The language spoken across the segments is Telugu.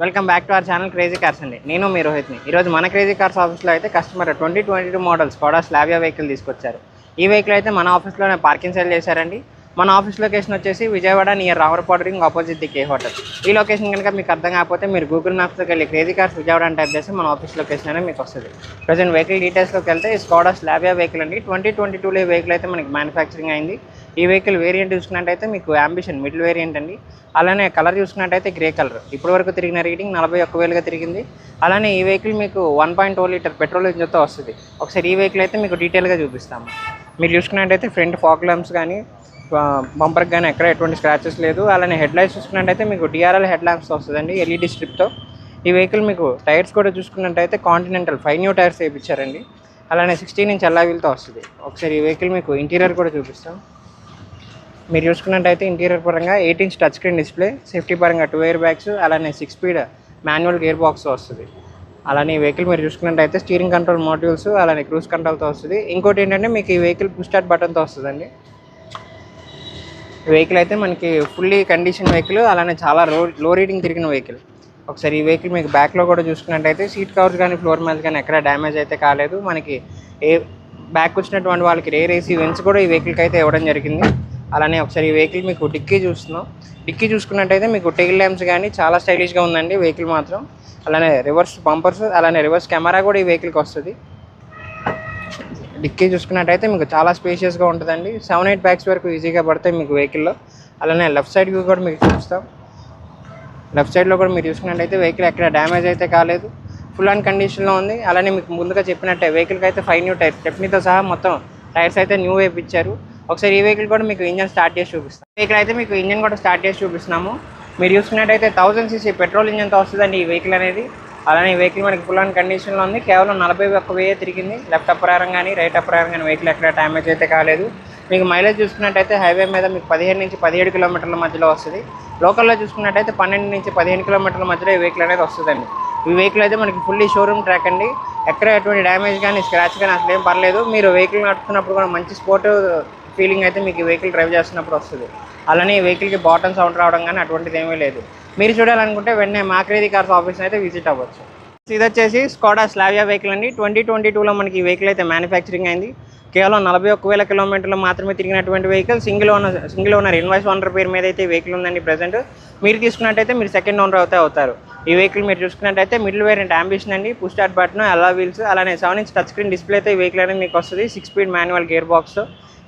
Welcome back to our channel Crazy Cars అండి. నేను మీ రోహిత్ని. ఈరోజు మన క్రేజీ కార్స్ ఆఫీస్లో అయితే customer twenty twenty two models కూడా స్లాబియా వెహికల్ తీసుకొచ్చారు. ఈ వెహికల్ అయితే మన ఆఫీస్లోనే పార్కింగ్ సేల్ చేశారండి. మన ఆఫీస్ లొకేషన్ వచ్చేసి Vijayawada near Ravarapadu ring opposite the K hotel ఈ లొకేషన్ కనుక మీకు అర్థం కాకపోతే మీరు గూగుల్ మ్యాప్స్లోకి వెళ్ళి క్రేజీ కార్స్ విజయవాడ అని టైప్ చేస్తే మన ఆఫీస్ లొకేషన్ అనేది మీకు వస్తుంది. ప్రజెంట్ వెహికల్ డీటెయిల్స్లోకి వెళ్తే స్కోడా స్లాబియా వెహికల్ అండి. ట్వంటీ ట్వంటీ టూలో వెహికల్ అయితే మనకి మ్యానుఫ్యాక్చరింగ్ అయింది. ఈ వెహికల్ వేరియంట్ చూసుకున్నట్టయితే మీకు అంబిషన్ మిడిల్ వేరియంట్ అండి. అలానే కలర్ చూసుకున్నట్టయితే గ్రే కలర్ ఇప్పటి వరకు తిరిగిన రీడింగ్ నలభై ఒక్క వేలుగా తిరిగింది. అలానే ఈ వెహికల్ మీకు one point two litre petrol ఇంజన్తో వస్తుంది. ఒకసారి ఈ వెహికల్ అయితే మీకు డీటెయిల్గా చూపిస్తాము. మీరు చూసుకున్నట్టయితే ఫ్రంట్ ఫాక్ ల్యాంప్స్ కానీ బంపర్కి కానీ ఎక్కడ ఎటువంటి స్క్రాచెస్ లేదు. అలానే హెడ్ లైట్స్ చూసుకున్నట్టయితే మీకు D R L head lamps వస్తుందండి ఎల్ఈడి స్ట్రిప్తో ఈ వెహికల్ మీకు టైర్స్ కూడా చూసుకున్నట్టయితే కాంటినెంటల్ ఫైవ్ న్యూ టైర్స్ వేయించారండి అలానే సిక్స్టీన్ ఇంచ్ అల్లా వీల్తో వస్తుంది. ఒకసారి ఈ వెహికల్ మీకు ఇంటీరియర్ కూడా చూపిస్తాం. మీరు చూసుకున్నట్టయితే ఇంటీరియర్ పరంగా eight inch touch screen display safety పరంగా టూ ఇయర్ బ్యాగ్స్ అలానే six speed manual gear box వస్తుంది. అలానే ఈ వెహికల్ మీరు చూసుకున్నట్టయితే స్టీరింగ్ కంట్రోల్ మాడ్యూల్స్ అలానే క్రూజ్ కంట్రోల్తో వస్తుంది. ఇంకోటి ఏంటంటే మీకు ఈ వెహికల్ పుష్ స్టార్ట్ బటన్తో వస్తుందండి. వెహికల్ అయితే మనకి ఫుల్లీ కండిషన్ వెహికల్ అలానే చాలా లో లో రీడింగ్ తిరిగిన వెహికల్ ఒకసారి ఈ వెహికల్ మీకు బ్యాక్లో కూడా చూసుకున్నట్టయితే సీట్ కవర్స్ కానీ ఫ్లోర్ మ్యాల్స్ కానీ ఎక్కడ డ్యామేజ్ అయితే కాలేదు. మనకి ఏ బ్యాక్ వచ్చినటువంటి వాళ్ళకి రేర్ ఏసీ వెన్స్ కూడా ఈ వెహికల్కి అయితే ఇవ్వడం జరిగింది. అలానే ఒకసారి ఈ వెహికల్ మీకు డిక్కీ చూస్తున్నాం. డిక్కీ చూసుకున్నట్టయితే మీకు టెయిల్ ల్యాంప్స్ కానీ చాలా స్టైలిష్గా ఉందండి వెహికల్ మాత్రం. అలానే రివర్స్ బంపర్స్ అలానే రివర్స్ కెమెరా కూడా ఈ వెహికల్కి వస్తుంది. డిక్కీ చూసుకున్నట్టయితే మీకు చాలా స్పేషియస్గా ఉంటుందండి. సెవెన్ ఎయిట్ బ్యాగ్స్ వరకు ఈజీగా పడతాయి మీకు వెహికల్లో అలానే లెఫ్ట్ సైడ్ వ్యూ కూడా మీకు చూపిస్తాం. లెఫ్ట్ సైడ్లో కూడా మీరు చూసుకున్నట్టయితే వెహికల్ ఎక్కడ డ్యామేజ్ అయితే కాలేదు. ఫుల్ అండ్ కండిషన్లో ఉంది. అలానే మీకు ముందుగా చెప్పినట్టే వెహికల్కి అయితే ఫైవ్ న్యూ టైర్ స్టెప్నీతో సహా మొత్తం టైర్స్ అయితే న్యూ వేయించారు ఒకసారి ఈ వెహికల్ కూడా మీకు ఇంజన్ స్టార్ట్ చేసి చూపిస్తాం. వెహికల్ అయితే మీకు ఇంజన్ కూడా స్టార్ట్ చేసి చూపిస్తున్నాము. మీరు చూసుకున్నట్టయితే థౌసండ్ సీసీ పెట్రోల్ ఇంజన్తో వస్తుందండి ఈ వెహికల్ అనేది. అలానే ఈ వెహికల్ మనకి ఫుల్ అండ్ కండిషన్లో ఉంది. కేవలం నలభై ఒక్క వెయ్యే తిరిగింది. లెఫ్ట్ అప్రారం కానీ రైట్ అప్రారం కానీ వెహికల్ ఎక్కడ డ్యామేజ్ అయితే కాలేదు. మీకు మైలేజ్ చూసుకున్నట్టయితే హైవే మీద మీకు పదిహేను నుంచి పదిహేడు కిలోమీటర్ల మధ్యలో వస్తుంది. లోకల్లో చూసుకున్నట్టయితే పన్నెండు నుంచి పదిహేను కిలోమీటర్ల మధ్యలో ఈ వెహికల్ అనేది వస్తుందండి. ఈ వెహికల్ అయితే మనకి ఫుల్లీ షోరూమ్ ట్రాక్ అండి. ఎక్కడ ఎటువంటి డ్యామేజ్ కానీ స్క్రాచ్ కానీ అసలు ఏం పర్లేదు మీరు వెహికల్ నడుపుతున్నప్పుడు కూడా మంచి స్పోర్ట్ ఫీలింగ్ అయితే మీకు ఈ వెహికల్ డ్రైవ్ చేస్తున్నప్పుడు వస్తుంది. అలానే ఈ వెహికల్కి బాటమ్ సౌండ్ రావడం కానీ అటువంటిది ఏమీ లేదు. మీరు చూడాలనుకుంటే వెంటనే మాక్రేది కార్స్ ఆఫీస్ అయితే విజిట్ అవ్వచ్చు. ఇది వచ్చేసి స్కోడా స్లావియా వెహికల్ అండి. ట్వంటీ ట్వంటీ టూలో మనకి ఈ వెహికల్ అయితే మ్యానుఫ్యాక్చరింగ్ అయింది. కేవలం నలభై ఒక్క వేల కిలోమీటర్లు మాత్రమే తిరిగినటువంటి vehicle single owner single owner invoice owner పేరు మీద అయితే వెహికల్ ఉందండి ప్రజెంట్ మీరు తీసుకున్నట్టయితే మీరు సెకండ్ ఓనర్ అవుతే అవుతారు. ఈ వెహికల్ మీరు చూసుకున్నట్టయితే మిడిల్ వేరియంట్ అంబిషన్ అండి. పుష్ స్టార్ట్ బటన్ అలా వీల్స్ అలానే seven inch touch screen display అయితే ఈ వెహికల్ అనేది మీకు వస్తుంది. Six speed manual gear box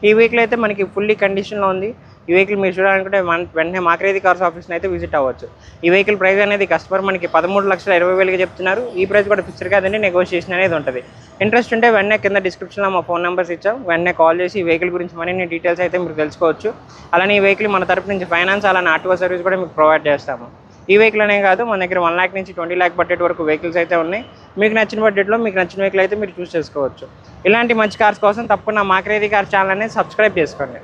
ఈ వెహికల్ అయితే మనకి ఫుల్లీ కండిషన్లో ఉంది. ఈ వెహికల్ మీరు చూడాలనుకుంటే మన వెంటనే మాకరేది కార్స్ ఆఫీస్ని అయితే విజిట్ అవ్వచ్చు. ఈ వెహికల్ ప్రైస్ అనేది కస్టమర్ మనకి పదమూడు లక్షల ఇరవై వేలుగా చెప్తున్నారు. ఈ ప్రైస్ కూడా ఫిక్స్డ్ కాదండి నెగోషియేషన్ అనేది ఉంటుంది. ఇంట్రెస్ట్ ఉంటే వెంటనే కింద డిస్క్రిప్షన్లో మా ఫోన్ నెంబర్స్ ఇచ్చాం. వెంటనే కాల్ చేసి ఈ వెహికల్ గురించి మరిన్ని డీటెయిల్స్ అయితే మీరు తెలుసుకోవచ్చు. అలానే ఈ వెహికల్ మన తరపు నుంచి ఫైనాన్స్ అలానే ఆటో సర్వీస్ కూడా మీకు ప్రొవైడ్ చేస్తాము. ఈ వెహికల్ అనే కాదు మన దగ్గర వన్ ల్యాక్ నుంచి ట్వంటీ ల్యాక్ బడ్జెట్ వరకు వెహికల్స్ అయితే ఉన్నాయి. మీకు నచ్చిన బడ్జెట్లో మీకు నచ్చిన వెహికల్ అయితే మీరు చూస్ చేసుకోవచ్చు. ఇలాంటి మంచి కార్స్ కోసం తప్పకుండా మాక్రేది కార్ ఛానల్ అనేది సబ్స్క్రైబ్ చేసుకోండి.